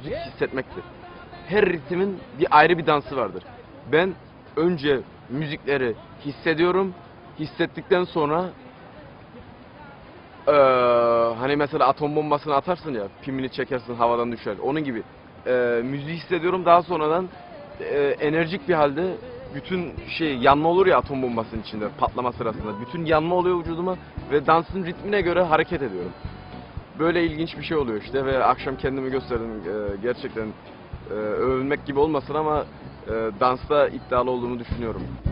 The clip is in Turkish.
müzik hissetmektir. Her ritmin bir ayrı bir dansı vardır. Ben önce müzikleri hissediyorum. Hissettikten sonra eee, hani mesela atom bombasını atarsın ya, pimini çekersin havadan düşer. Onun gibi eee müziği hissediyorum daha sonradan eee, enerjik bir halde bütün şey yanma olur ya atom bombasının içinde patlama sırasında. Bütün yanma oluyor vücuduma ve dansın ritmine göre hareket ediyorum. Böyle ilginç bir şey oluyor işte ve akşam kendimi gösterdim. Eee, gerçekten eee, övülmek gibi olmasın ama eee, dansta iddialı olduğumu düşünüyorum.